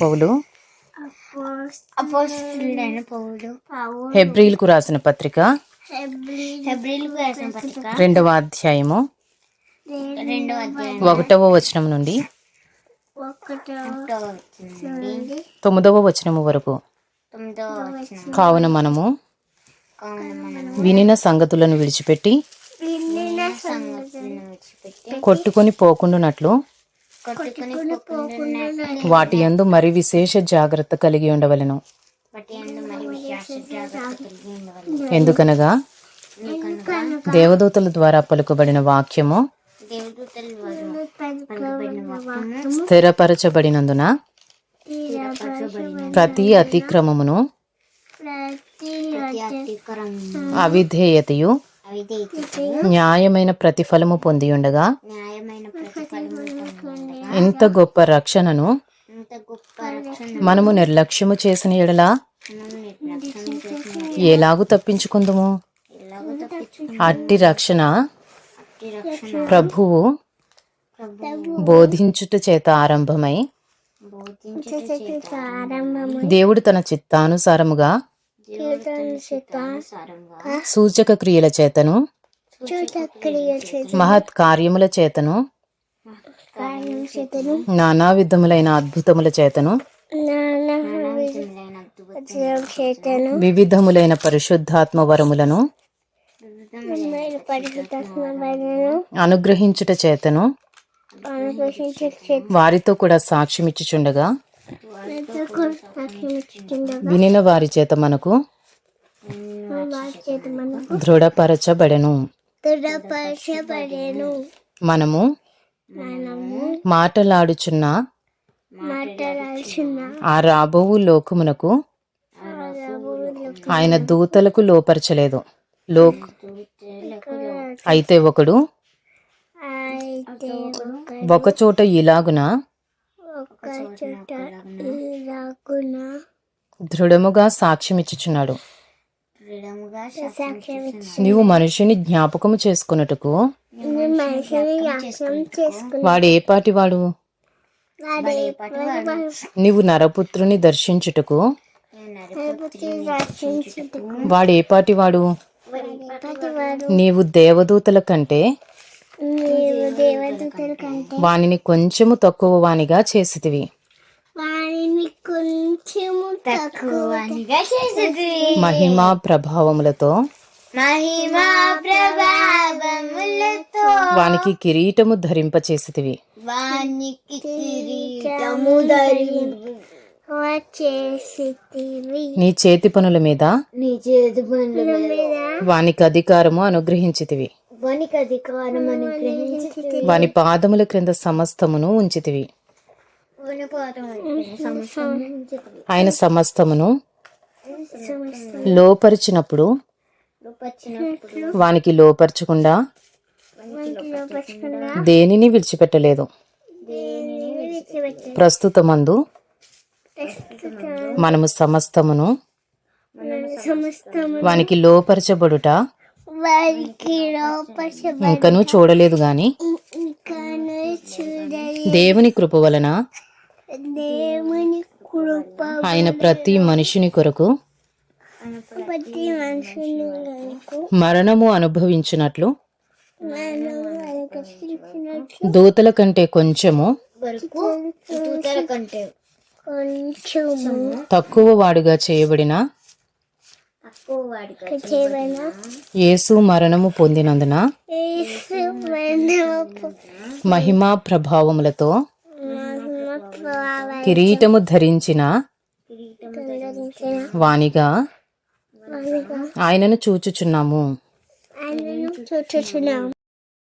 పౌలు. అపోస్తులైన పౌలు. హెబ్రిల్కు రాసిన పత్రిక. హెబ్రిల్కు రాసిన పత్రిక. రెండవ అధ్యాయము. రెండవ అధ్యాయం ఒకటవ వచనం నుండి. తొమ్మిదవ వచనము వరకు. కావున మనము వినిన సంగతులను విడిచిపెట్టి కొట్టుకొని పోకుండునట్లు కొట్టుకుని పోకుండా వాటి యందు మరి విశేష జాగ్రత్త కలిగి ఉండవలెను. ఎందుకనగా దేవదూతల ద్వారా పలుకబడిన వాక్యము దేవదూతల ద్వారా పలుకబడిన వాక్యము స్థిరపరచబడినందున ప్రతి అతిక్రమమును అవిధేయతయు అవిధేయతయు న్యాయమైన ప్రతిఫలము పొంది ఉండగా న్యాయమైన ప్రతిఫలము పొందగా ఇంత గొప్ప రక్షణను మనము నిర్లక్ష్యము చేసిన ఎడల ఎలాగు తప్పించుకుందుము? అట్టి రక్షణ ప్రభువు ప్రభు బోధించుట చేత ఆరంభమై దేవుడు తన చిత్తానుసారముగా సూచక క్రియల చేతను మహత్ కార్యముల చేతను కార్యం చేతను నానా విధములైన అద్భుతముల చేతను. వివిధములైన పరిశుద్ధాత్మ వరములను. అనుగ్రహించుట చేతను. వారితో కూడా సాక్ష్యమిచ్చుచుండగా. వినిన వారి చేత మనకు దృఢపరచబడెను. మనము మాటలాడుచున్న? ఆ రాబోవు లోకమునకు ఆయన దూతలకు లోపరచలేదు. లోక్ అయితే ఒకడు అయితే ఒక చోట ఇలాగున? ఒక చోట ఇలాగున దృఢముగా సాక్ష్యమిచ్చుచున్నాడు. నీవు మనుషుని జ్ఞాపకము చేసుకొనుటకు వాడు ఏ పాటి వాడు? నీవు నరపుత్రుని దర్శించుటకు? వాడు ఏ పాటి వాడు? నీవు దేవదూతల కంటే నీవు దేవదూతల కంటే వానిని కొంచెము తక్కువ వానిగా చేసితివి. మహిమా ప్రభావములతో మహిమా ప్రభావములతో వానికి కిరీటము ధరింపచేసితివి. వానికి కిరీటము నీ చేతి పనుల మీద నీ చేతి పనుల మీద వానికి అధికారము అనుగ్రహించితివి. వానికి అధికారం అనుగ్రహించి వాని పాదముల క్రింద సమస్తమును ఉంచితివి. ఆయన సమస్తమును లోపరిచినప్పుడు వానికి లోపరచకుండా దేనిని విడిచిపెట్టలేదు? ప్రస్తుతమందు మనము సమస్తమును సమస్తము వానికి లోపరచబడుట ఇంకనూ చూడలేదు గాని దేవుని కృప వలన ఆయన ప్రతి మనుషుని కొరకు ప్రతి మనుషుని గనుక మరణము అనుభవించినట్లు దూతల కంటే కొంచెము వరకు దూతల కంటే కొంచెము తక్కువ వాడుగా చేయబడిన తక్కువ వాడిగా చేయబడిన యేసు మరణము పొందినందున మహిమా ప్రభావములతో కిరీటము ధరించిన వానిగా ఆయనను చూచుచున్నాము. ఆయనను చూచుచున్నాం